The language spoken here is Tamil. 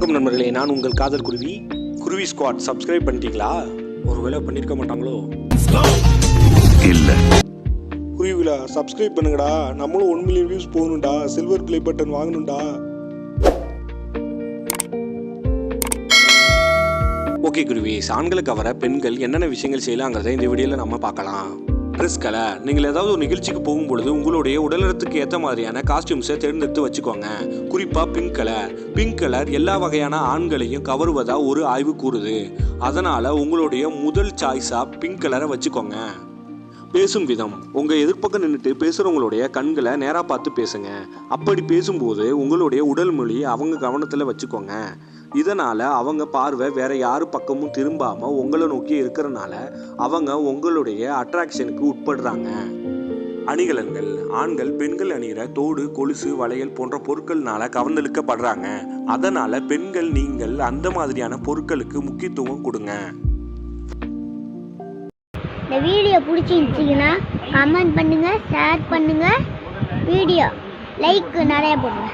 வணக்கம் நண்பர்களே நான் உங்கள் காதல் குருவி. குருவி ஸ்குவாட் சப்ஸ்கிரைப் பண்ணிட்டீங்களா? ஒருவேளை பண்ணியிருக்க மாட்டாங்களோ? இல்ல. குருவிலா சப்ஸ்கிரைப் பண்ணுங்கடா. நம்மளும் ஒன் மில்லியன் வியூஸ் போகணும்டா. சில்வர் ப்ளே பட்டன் வாங்கணும்டா. ஓகே குருவிஸ் ஆண்களை கவர பெண்கள் என்னென்ன விஷயங்கள் செய்யலாங்கிறத இந்த வீடியோவில் நம்ம பார்க்கலாம். ட்ரெஸ் கலர் நீங்கள் ஏதாவது ஒரு நிகழ்ச்சிக்கு போகும்பொழுது உங்களுடைய உடல்நலத்துக்கு ஏற்ற மாதிரியான காஸ்டியூம்ஸை தேர்ந்தெடுத்து வச்சுக்கோங்க. குறிப்பாக பிங்க் கலர் பிங்க் கலர் எல்லா வகையான ஆண்களையும் கவருவதா ஒரு ஆய்வு கூறுது. அதனால் உங்களுடைய முதல் சாய்ஸாக பிங்க் கலரை வச்சுக்கோங்க. பேசும் விதம். உங்கள் எதிர்ப்பக்கம் நின்றுட்டு பேசுகிறவங்களுடைய கண்களை நேராக பார்த்து பேசுங்க. அப்படி பேசும்போது உங்களுடைய உடல் மொழி அவங்க கவனத்தில் வச்சுக்கோங்க. இதனால் அவங்க பார்வை வேற யாரு பக்கமும் திரும்பாமல் உங்களை நோக்கி இருக்கிறனால அவங்க உங்களுடைய அட்ராக்ஷனுக்கு உட்படுறாங்க. அணிகலன்கள் ஆண்கள் பெண்கள் அணிகிற தோடு கொலுசு வளையல் போன்ற பொருட்கள்னால கவர்ந்தெழுக்கப்படுறாங்க. அதனால பெண்கள் நீங்கள் அந்த மாதிரியான பொருட்களுக்கு முக்கியத்துவம் கொடுங்க. இந்த வீடியோ பிடிச்சிருந்துச்சிங்கன்னா கமெண்ட் பண்ணுங்கள் ஷேர் பண்ணுங்கள் வீடியோ லைக் நிறைய போடுங்க.